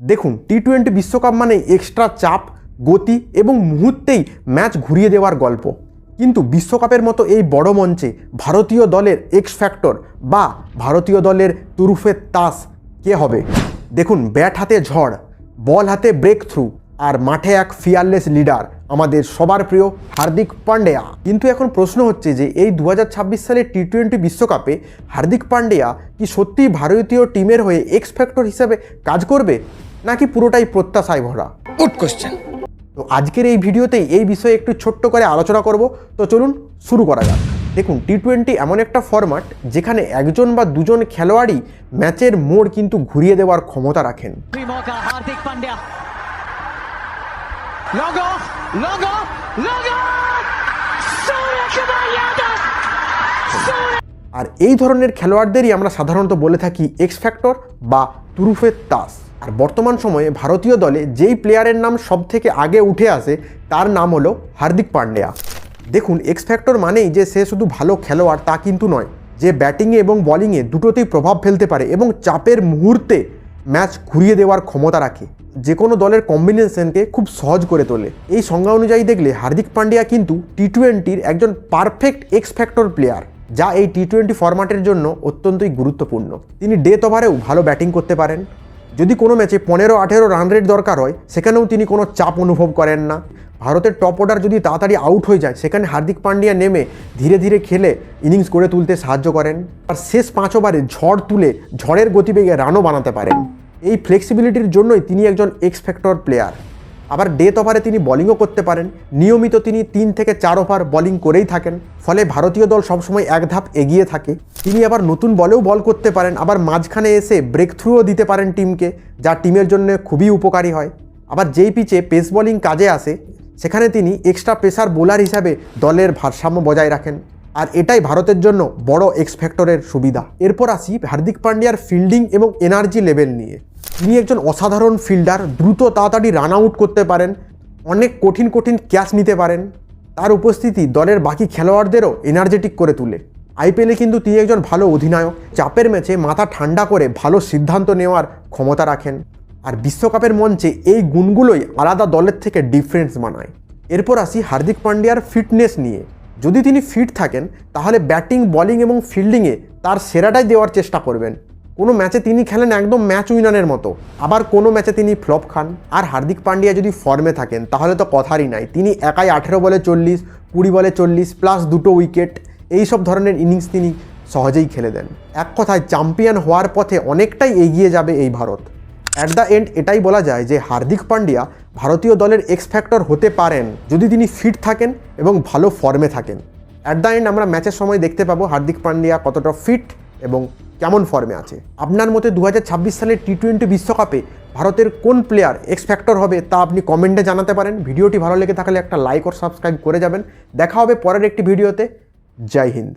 দেখুন T twenty বিশ্বকাপ মানে এক্সট্রা চাপ, গতি এবং মুহূর্তেই ম্যাচ ঘুরিয়ে দেওয়ার গল্প। কিন্তু বিশ্বকাপের মতো এই বড় মঞ্চে ভারতীয় দলের এক্স ফ্যাক্টর বা ভারতীয় দলের তুরুফের তাস কে হবে? দেখুন ব্যাট হাতে ঝড় বল হাতে ব্রেক থ্রু আর মাঠে এক ফিয়ারলেস লিডার আমাদের সবার প্রিয় হার্দিক পান্ডেয়া। কিন্তু এখন প্রশ্ন হচ্ছে যে, এই দু হাজার ছাব্বিশ সালের টি টোয়েন্টি বিশ্বকাপে হার্দিক পান্ডেয়া কি সত্যিই ভারতীয় টিমের হয়ে এক্স ফ্যাক্টর হিসেবে কাজ করবে? নাকি পুরোটাই প্রত্যাশায় ভরা? গুড কোশ্চেন তো আজকের এই ভিডিওতে এই বিষয়ে একটু ছোট্ট করে আলোচনা করব। তো চলুন শুরু করা যাক। দেখুন টি টোয়েন্টি এমন একটা ফরম্যাট যেখানে একজন বা দুজন খেলোয়াড়ই ম্যাচের মোড় কিন্তু ঘুরিয়ে দেওয়ার ক্ষমতা রাখেন। আর এই ধরনের খেলোয়াড়দেরই আমরা সাধারণত বলে থাকি এক্স ফ্যাক্টর বা তুরুফের তাস আর বর্তমান সময়ে ভারতীয় দলে যেই প্লেয়ারের নাম সব থেকে আগে উঠে আসে, তার নাম হলো হার্দিক পান্ডেয়া। দেখুন এক্স ফ্যাক্টর মানেই যে সে শুধু ভালো খেলোয়াড় তা কিন্তু নয়, যে ব্যাটিংয়ে এবং বলিংয়ে দুটোতেই প্রভাব ফেলতে পারে এবং চাপের মুহূর্তে ম্যাচ ঘুরিয়ে দেওয়ার ক্ষমতা রাখে। যে কোনো দলের কম্বিনেশনকে খুব সহজ করে তোলে। এই সংজ্ঞা অনুযায়ী দেখলে হার্দিক পান্ডিয়া কিন্তু টি টোয়েন্টির একজন পারফেক্ট এক্স ফ্যাক্টর প্লেয়ার যা এই টি টোয়েন্টি ফরম্যাটের জন্য অত্যন্তই গুরুত্বপূর্ণ। তিনি ডেথ ওভারেও ভালো ব্যাটিং করতে পারেন যদি কোনো ম্যাচে পনেরো, আঠেরো রান রেট দরকার হয়, সেখানেও তিনি কোনো চাপ অনুভব করেন না। ভারতের টপ অর্ডার যদি তাড়াতাড়ি আউট হয়ে যায়, সেখানে হার্দিক পান্ডিয়া নেমে ধীরে ধীরে খেলে ইনিংস গড়ে তুলতে সাহায্য করেন। আর শেষ পাঁচ ওভারে ঝড় তুলে ঝড়ের গতিবেগে রানও বানাতে পারেন। এই ফ্লেক্সিবিলিটির জন্যই তিনি একজন এক্স ফ্যাক্টর প্লেয়ার আবার ডেথ ওভারে তিনি বোলিংও করতে পারেন। নিয়মিত তিনি তিন থেকে চার ওভার বোলিং করেই থাকেন। ফলে ভারতীয় দল সবসময় এক ধাপ এগিয়ে থাকে। তিনি আবার নতুন বলেও বল করতে পারেন। আবার মাঝখানে এসে ব্রেক থ্রুও দিতে পারেন টিমকে, যা টিমের জন্য খুবই উপকারী হয়। আবার যেই পিচে পেস বোলিং কাজে আসে, সেখানে তিনি এক্সট্রা পেসার বোলার হিসাবে দলের ভারসাম্য বজায় রাখেন। আর এটাই ভারতের জন্য বড় এক্স ফ্যাক্টরের সুবিধা। এরপর আসি হার্দিক পান্ডিয়ার ফিল্ডিং এবং এনার্জি লেভেল নিয়ে। তিনি একজন অসাধারণ ফিল্ডার, দ্রুত তাড়াতাড়ি রান আউট করতে পারেন, অনেক কঠিন কঠিন ক্যাচ নিতে পারেন। তার উপস্থিতি দলের বাকি খেলোয়াড়দেরও এনার্জেটিক করে তোলে। আইপিএলে কিন্তু তিনি একজন ভালো অধিনায়ক, চাপের ম্যাচে মাথা ঠান্ডা করে ভালো সিদ্ধান্ত নেওয়ার ক্ষমতা রাখেন। আর বিশ্বকাপের মঞ্চে এই গুণগুলোই আলাদা দলের থেকে ডিফারেন্স বানায়। এরপর আসি হার্দিক পান্ডিয়ার ফিটনেস নিয়ে। যদি তিনি ফিট থাকেন, তাহলে ব্যাটিং বলিং এবং ফিল্ডিংয়ে তার সেরাটাই দেওয়ার চেষ্টা করবেন। কোনো ম্যাচে তিনি খেলেন একদম ম্যাচ উইনারের মতো। আবার কোনো ম্যাচে তিনি ফ্লপ খান। আর হার্দিক পান্ডিয়া যদি ফর্মে থাকেন, তাহলে তো কথারই নাই। তিনি একাই আঠেরো বলে চল্লিশ, কুড়ি বলে চল্লিশ প্লাস দুটো উইকেট এই সব ধরনের ইনিংস তিনি সহজেই খেলে দেন। এক কথায় চ্যাম্পিয়ন হওয়ার পথে অনেকটাই এগিয়ে যাবে এই ভারত। অ্যাট দ্য এন্ড এটাই বলা যায় যে হার্দিক পান্ডিয়া ভারতীয় দলের এক্স ফ্যাক্টর হতে পারেন যদি তিনি ফিট থাকেন এবং ভালো ফর্মে থাকেন। অ্যাট দ্য এন্ড আমরা ম্যাচের সময় দেখতে পাবো হার্দিক পান্ডিয়া কতটা ফিট এবং কেমন ফর্মে আছে? আপনার মতে দু হাজার ছাব্বিশ সালের টি টোয়েন্টি বিশ্বকাপে ভারতের কোন প্লেয়ার এক্স ফ্যাক্টর হবে তা আপনি কমেন্টে জানাতে পারেন। ভিডিওটি ভালো লেগে থাকলে একটা লাইক ও সাবস্ক্রাইব করে যাবেন। দেখা হবে পরের একটি ভিডিওতে জয় হিন্দ।